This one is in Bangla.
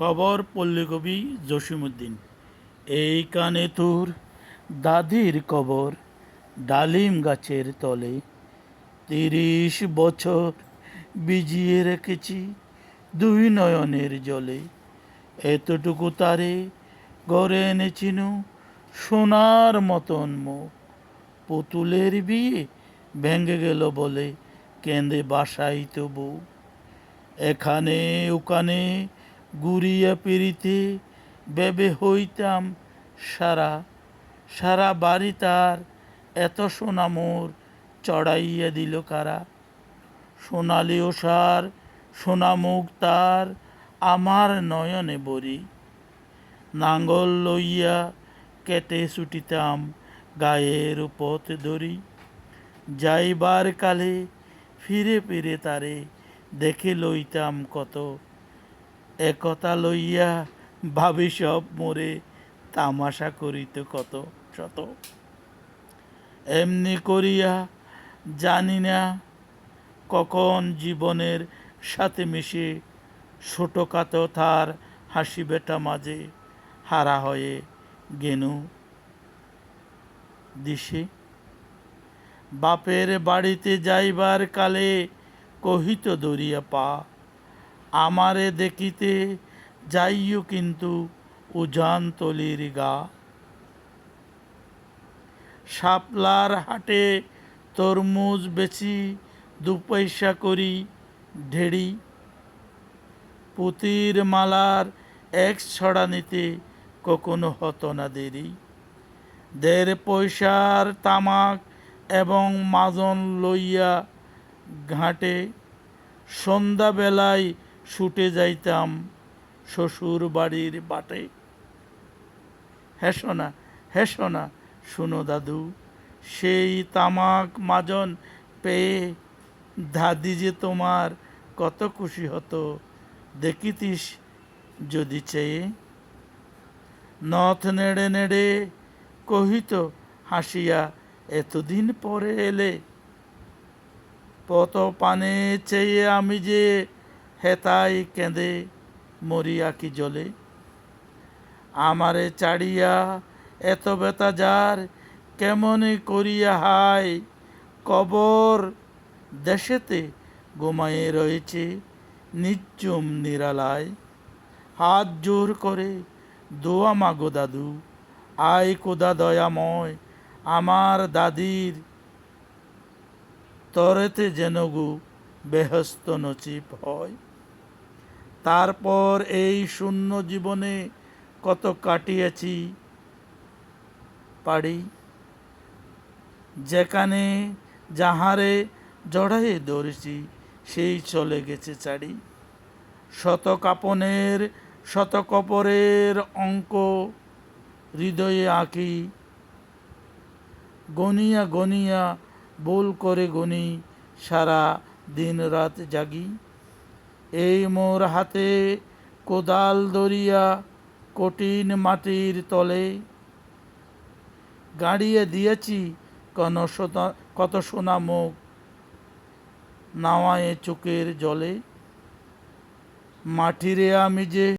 কবর পল্লীকবি জসিমুদ্দিন এই কানে তোর দাদির কবর, ডালিম গাছের তলে। তিরিশ বছর বিজিয়ে রেখেছি দুই নয়নের জলে। এতটুকু তারে গড়ে এনেছিনু সোনার মতন মুখ। পুতুলের বিয়ে ভেঙে গেল বলে কেঁদে বাসাই তবু। এখানে ওখানে গুড়িয়া পিড়িতে বেবে হইতাম সারা সারা বাড়ি তার এত সোনা মোর চড়াইয়া দিল কারা। সোনালি ওষার সোনা মুখ তার আমার নয়নে বরি। নাঙ্গল লইয়া কেটে ছুটিতাম গায়ের পথ ধরি। যাইবার কালে ফিরে ফিরে তারে দেখে লইতাম কত একতা লইয়া ভাবি সব মোরে তামাশা করিত কত শত। এমনি করিয়া জানি না কখন জীবনের সাথে মিশে ছোটখাটো তার হাসি বেটা মাঝে হারা হয়ে গেনু দিশে। বাপের বাড়িতে যাইবার কালে কহিত দরিয়া পা আমারে দেখিতে যাইও কিন্তু উজান তলির গা। শাপলার হাটে তরমুজ বেচি দু পয়সা করি ঢেড়ি। পুতির মালার এক ছড়া নিতে কখনো হতো না দেরি। দেড় পয়সার তামাক এবং মাজন লইয়া ঘাটে। সন্ধ্যাবেলায় ছুটে যাইতাম শ্বশুর বাড়ির বাটে। হেসো না হেসো না, শুনো দাদু, সেই তামাক মাজন পেয়ে দাদি যে তোমার কত খুশি হতো, দেখিতিস যদি চেয়ে। নথ নেড়ে নেড়ে কহিত, হাসিয়া এতদিন পরে এলে পত পানে চেয়ে আমি যে হেতাই কেঁদে মরিয়া কি জলে। আমারে চাড়িয়া এত বেতা যার, কেমনে করিয়া হায়? কবর দেশেতে ঘুমায়ে রয়েছে নিচুম নিরালায়। হাত জোর করে দোয়া মাগো দাদু আয় কোদা দয়াময়, আমার দাদির তরেতে যেন গো বেহস্ত নচিব হয়। তারপর এই শূন্য জীবনে কত কাটিয়েছি পারি যেখানে যাহারে জড়াইয়ে ধরেছি, সেই চলে গেছে চারি শত কাপনের শত কপরের অঙ্ক হৃদয়ে আঁকি। গনিয়া গনিয়া ভুল করে গনি, সারা দিন রাত জাগি। এই মোর হাতে কোদাল দরিয়া কঠিন মাটির তলে। গাড়িয়ে দিয়েছি কন কত সোনা মুখ নাওয়ায় চোখের জলে। মাটিরে আমি যে